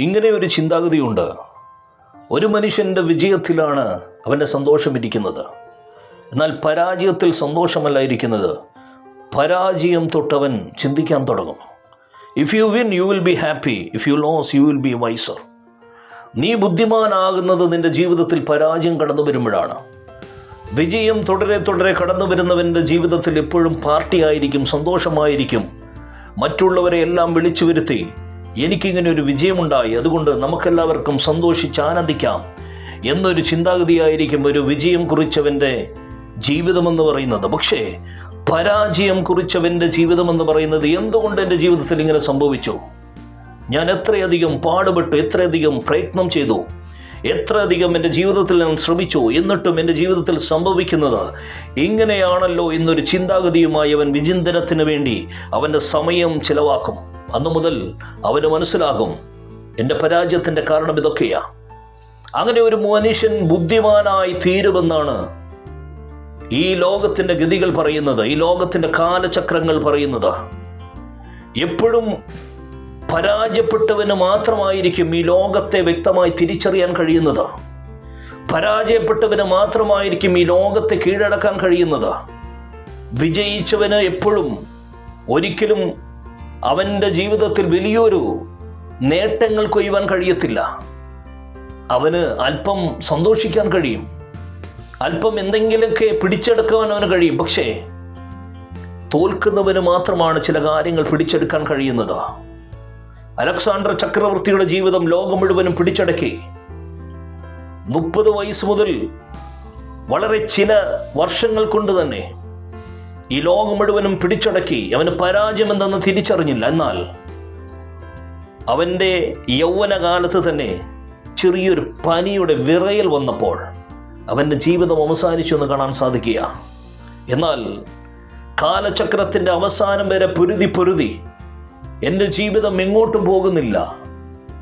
ഇങ്ങനെ ഒരു ചിന്താഗതിയുണ്ട്. ഒരു മനുഷ്യന്റെ വിജയത്തിലാണ് അവന്റെ സന്തോഷം ഇരിക്കുന്നത്. എന്നാൽ പരാജയത്തിൽ സന്തോഷമല്ല ഇരിക്കുന്നത്. പരാജയം തൊട്ടവൻ ചിന്തിക്കാൻ തുടങ്ങും. If you win you will be happy if you lose you will be wiser നീ ബുദ്ധിമാനാകുന്നത് നിന്റെ ജീവിതത്തിൽ പരാജയം കടന്നു വരുമ്പോഴാണ്. വിജയം തുടരെ തുടരെ കടന്നു വരുന്നവന്റെ ജീവിതത്തിൽ എപ്പോഴും പാർട്ടിയായിരിക്കും സന്തോഷമായിരിക്കും. മറ്റുള്ളവരെ എല്ലാം വിളിച്ചു വരുത്തി എനിക്കിങ്ങനെ ഒരു വിജയമുണ്ടായി. അതുകൊണ്ട് നമുക്കെല്ലാവർക്കും സന്തോഷിച്ച് ആനന്ദിക്കാം. എന്നൊരു ചിന്താഗതിയായിരിക്കും ഒരു വിജയം കുറിച്ചവന്റെ ജീവിതമെന്ന് പറയുന്നത്. പക്ഷേ പരാജയം കുറിച്ചവന്റെ ജീവിതമെന്ന് പറയുന്നത് എന്തുകൊണ്ട് എന്റെ ജീവിതത്തിൽ ഇങ്ങനെ സംഭവിച്ചു? ഞാൻ എത്രയധികം പാടുപെട്ടു എത്രയധികം പ്രയത്നം ചെയ്തു എത്രയധികം എന്റെ ജീവിതത്തിൽ ഞാൻ ശ്രമിച്ചു എന്നിട്ടും എന്റെ ജീവിതത്തിൽ സംഭവിക്കുന്നത് ഇങ്ങനെയാണല്ലോ എന്നൊരു ചിന്താഗതിയുമായി അവൻ വിചിന്തനത്തിന് വേണ്ടി അവന്റെ സമയം ചിലവാക്കും. അന്നു മുതൽ അവന് മനസ്സിലാകും എന്റെ പരാജയത്തിന്റെ കാരണം ഇതൊക്കെയാ. അങ്ങനെ ഒരു മനുഷ്യൻ ബുദ്ധിമാനായി തീരുമെന്നാണ് ഈ ലോകത്തിന്റെ ഗതികൾ പറയുന്നത് ഈ ലോകത്തിന്റെ കാലചക്രങ്ങൾ പറയുന്നത്. എപ്പോഴും പരാജയപ്പെട്ടവന് മാത്രമായിരിക്കും ഈ ലോകത്തെ വ്യക്തമായി തിരിച്ചറിയാൻ കഴിയുന്നത്. പരാജയപ്പെട്ടവന് മാത്രമായിരിക്കും ഈ ലോകത്തെ കീഴടക്കാൻ കഴിയുന്നത്. വിജയിച്ചവന് എപ്പോഴും ഒരിക്കലും അവന്റെ ജീവിതത്തിൽ വലിയൊരു നേട്ടങ്ങൾ കൊയ്യുവാൻ കഴിയത്തില്ല. അവന് അല്പം സന്തോഷിക്കാൻ കഴിയും. അല്പം എന്തെങ്കിലുമൊക്കെ പിടിച്ചെടുക്കുവാൻ അവന് കഴിയും. പക്ഷേ തോൽക്കുന്നവന് മാത്രമാണ് ചില കാര്യങ്ങൾ പിടിച്ചെടുക്കാൻ കഴിയുന്നത്. അലക്സാണ്ടർ ചക്രവർത്തിയുടെ ജീവിതം ലോകം മുഴുവനും പിടിച്ചടക്കി. മുപ്പത് വയസ്സ് മുതൽ വളരെ ചില വർഷങ്ങൾ കൊണ്ട് തന്നെ ഈ ലോകം മുഴുവനും പിടിച്ചടക്കി അവന് പരാജയം എന്തെന്ന് തിരിച്ചറിഞ്ഞില്ല. എന്നാൽ അവന്റെ യൗവനകാലത്ത് തന്നെ ചെറിയൊരു പനിയുടെ വിറയൽ വന്നപ്പോൾ അവന്റെ ജീവിതം അവസാനിച്ചു എന്ന് കാണാൻ സാധിക്കുക. എന്നാൽ കാലചക്രത്തിന്റെ അവസാനം വരെ പൊരുതി പൊരുതി എന്റെ ജീവിതം എങ്ങോട്ടും പോകുന്നില്ല.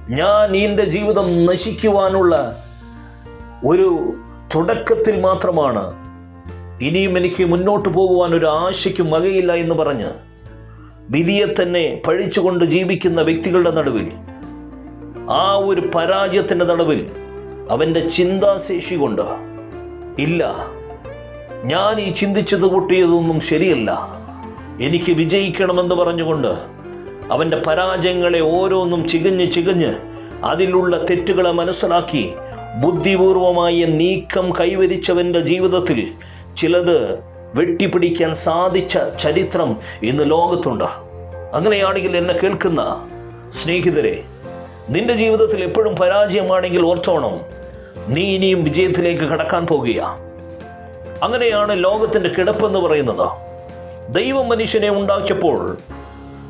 ഞാൻ എന്റെ ജീവിതം നശിക്കുവാനുള്ള ഒരു തുടക്കത്തിൽ മാത്രമാണ് ഇനിയും എനിക്ക് മുന്നോട്ട് പോകുവാൻ ഒരു ആശയ്ക്കും വകയില്ല എന്ന് പറഞ്ഞ് വിധിയെ തന്നെ പഴിച്ചുകൊണ്ട് ജീവിക്കുന്ന വ്യക്തികളുടെ നടുവിൽ ആ ഒരു പരാജയത്തിന്റെ നടുവിൽ അവന്റെ ചിന്താശേഷി കൊണ്ട് ഇല്ല ഞാൻ ഈ ചിന്തിച്ചത് കൂട്ടിയതൊന്നും ശരിയല്ല. എനിക്ക് വിജയിക്കണമെന്ന് പറഞ്ഞുകൊണ്ട് അവന്റെ പരാജയങ്ങളെ ഓരോന്നും ചികഞ്ഞ് ചികഞ്ഞ് അതിലുള്ള തെറ്റുകളെ മനസ്സിലാക്കി ബുദ്ധിപൂർവമായ നീക്കം കൈവരിച്ചവന്റെ ജീവിതത്തിൽ ചിലത് വെട്ടിപ്പിടിക്കാൻ സാധിച്ച ചരിത്രം ഇന്ന് ലോകത്തുണ്ട്. അങ്ങനെയാണെങ്കിൽ എന്നെ കേൾക്കുന്ന സ്നേഹിതരെ നിന്റെ ജീവിതത്തിൽ എപ്പോഴും പരാജയമാണെങ്കിൽ ഓർത്തോണം. നീ ഇനിയും വിജയത്തിലേക്ക് കടക്കാൻ പോകുക. അങ്ങനെയാണ് ലോകത്തിന്റെ കിടപ്പെന്ന് പറയുന്നത്. ദൈവം മനുഷ്യനെ ഉണ്ടാക്കിയപ്പോൾ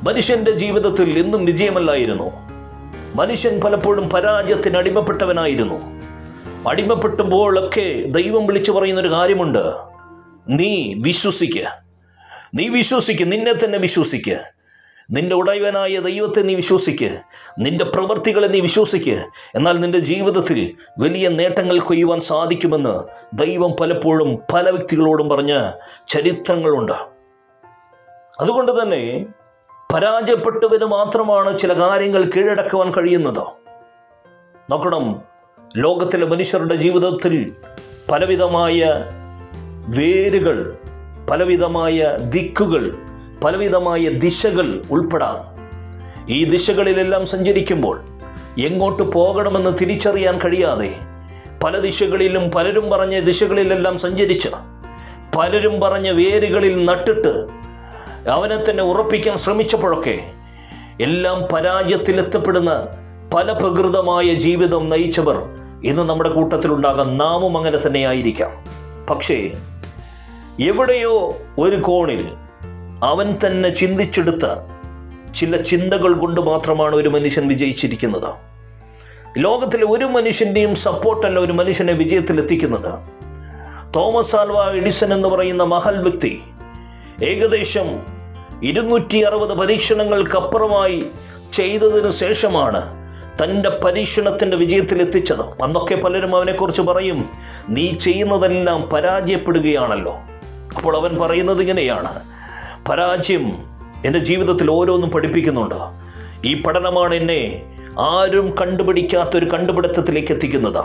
മനുഷ്യന്റെ ജീവിതത്തിൽ എന്നും വിജയമല്ലായിരുന്നു. മനുഷ്യൻ പലപ്പോഴും പരാജയത്തിന് അടിമപ്പെട്ടവനായിരുന്നു. അടിമപ്പെട്ടുമ്പോഴൊക്കെ ദൈവം വിളിച്ചു പറയുന്നൊരു കാര്യമുണ്ട്. നീ വിശ്വസിക്ക്. നീ വിശ്വസിക്ക് നിന്നെ തന്നെ വിശ്വസിക്ക്. നിന്റെ ഉടയവനായ ദൈവത്തെ നീ വിശ്വസിക്ക്. നിന്റെ പ്രവൃത്തികളെ നീ വിശ്വസിക്ക്. എന്നാൽ നിന്റെ ജീവിതത്തിൽ വലിയ നേട്ടങ്ങൾ കൊയ്യുവാൻ സാധിക്കുമെന്ന് ദൈവം പലപ്പോഴും പല വ്യക്തികളോടും പറഞ്ഞ ചരിത്രങ്ങളുണ്ട്. അതുകൊണ്ട് തന്നെ പരാജയപ്പെട്ടവന് മാത്രമാണ് ചില കാര്യങ്ങൾ കീഴടക്കുവാൻ കഴിയുന്നത്. നോക്കണം ലോകത്തിലെ മനുഷ്യരുടെ ജീവിതത്തിൽ പലവിധമായ വേരുകൾ പലവിധമായ ദിക്കുകൾ പലവിധമായ ദിശകൾ ഉൾപ്പെടാം. ഈ ദിശകളിലെല്ലാം സഞ്ചരിക്കുമ്പോൾ എങ്ങോട്ട് പോകണമെന്ന് തിരിച്ചറിയാൻ കഴിയാതെ പല ദിശകളിലും പലരും പറഞ്ഞ ദിശകളിലെല്ലാം സഞ്ചരിച്ച് പലരും പറഞ്ഞ വേരുകളിൽ നട്ടിട്ട് അവനെ തന്നെ ഉറപ്പിക്കാൻ ശ്രമിച്ചപ്പോഴൊക്കെ എല്ലാം പരാജയത്തിലെത്തപ്പെടുന്ന പല പ്രകൃതമായ ജീവിതം നയിച്ചവർ ഇന്ന് നമ്മുടെ കൂട്ടത്തിലുണ്ടാകാം നാമും അങ്ങനെ തന്നെയായിരിക്കാം. പക്ഷേ എവിടെയോ ഒരു കോണിൽ അവൻ തന്നെ ചിന്തിച്ചെടുത്ത ചില ചിന്തകൾ കൊണ്ട് മാത്രമാണ് ഒരു മനുഷ്യൻ വിജയിച്ചിരിക്കുന്നത്. ലോകത്തിലെ ഒരു മനുഷ്യന്റെയും സപ്പോർട്ടല്ല ഒരു മനുഷ്യനെ വിജയത്തിലെത്തിക്കുന്നത്. തോമസ് ആൽവ എഡിസൺ എന്ന് പറയുന്ന മഹൽ വ്യക്തി ഏകദേശം ഇരുന്നൂറ്റി അറുപത് പരീക്ഷണങ്ങൾക്കപ്പുറമായി ചെയ്തതിനു ശേഷമാണ് തന്റെ പരീക്ഷണത്തിന്റെ വിജയത്തിലെത്തിച്ചത്. അന്നൊക്കെ പലരും അവനെക്കുറിച്ച് പറയും നീ ചെയ്യുന്നതെല്ലാം പരാജയപ്പെടുകയാണല്ലോ. അപ്പോൾ അവൻ പറയുന്നത് ഇങ്ങനെയാണ്. പരാജയം എന്റെ ജീവിതത്തിൽ ഓരോന്നും പഠിപ്പിക്കുന്നുണ്ട്. ഈ പഠനമാണ് എന്നെ ആരും കണ്ടുപിടിക്കാത്തൊരു കണ്ടുപിടുത്തത്തിലേക്ക് എത്തിക്കുന്നത്.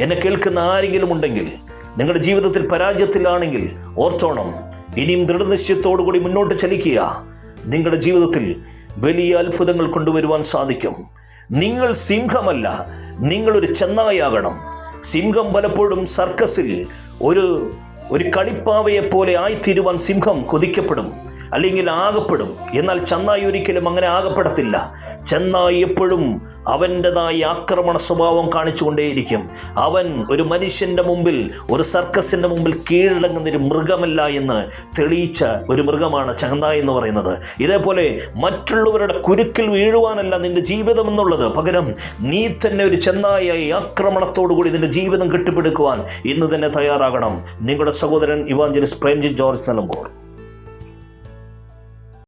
എന്നെ കേൾക്കുന്ന ആരെങ്കിലും ഉണ്ടെങ്കിൽ നിങ്ങളുടെ ജീവിതത്തിൽ പരാജയത്തിലാണെങ്കിൽ ഓർത്തോണം. ഇനിയും ദൃഢനിശ്ചയത്തോടു കൂടി മുന്നോട്ട് ചലിക്കുക. നിങ്ങളുടെ ജീവിതത്തിൽ വലിയ അത്ഭുതങ്ങൾ കൊണ്ടുവരുവാൻ സാധിക്കും. നിങ്ങൾ സിംഹമല്ല നിങ്ങളൊരു ചെന്നായാകണം സിംഹം പലപ്പോഴും സർക്കസിൽ ഒരു ഒരു കളിപ്പാവയെപ്പോലെ ആയിത്തീരുവാൻ സിംഹം കൊതിക്കപ്പെടും. അല്ലെങ്കിൽ ആകപ്പെടും. എന്നാൽ ചെന്നായി ഒരിക്കലും അങ്ങനെ ആകപ്പെടത്തില്ല. ചെന്നായി എപ്പോഴും അവന്റെതായ ആക്രമണ സ്വഭാവം കാണിച്ചുകൊണ്ടേയിരിക്കും. അവൻ ഒരു മനുഷ്യന്റെ മുമ്പിൽ ഒരു സർക്കസിന്റെ മുമ്പിൽ കീഴടങ്ങുന്നൊരു മൃഗമല്ല എന്ന് തെളിയിച്ച ഒരു മൃഗമാണ് ചെന്നായി എന്ന് പറയുന്നത്. ഇതേപോലെ മറ്റുള്ളവരുടെ കുരുക്കിൽ വീഴുവാനല്ല നിന്റെ ജീവിതം എന്നുള്ളത്. പകരം നീ തന്നെ ഒരു ചെന്നായി ആക്രമണത്തോടു കൂടി നിന്റെ ജീവിതം കെട്ടിപ്പടുക്കുവാൻ ഇന്ന് തന്നെ തയ്യാറാകണം. നിങ്ങളുടെ സഹോദരൻ ഇവാഞ്ചലിസ് പ്രേംജി ജോർജ് നിലമ്പൂർ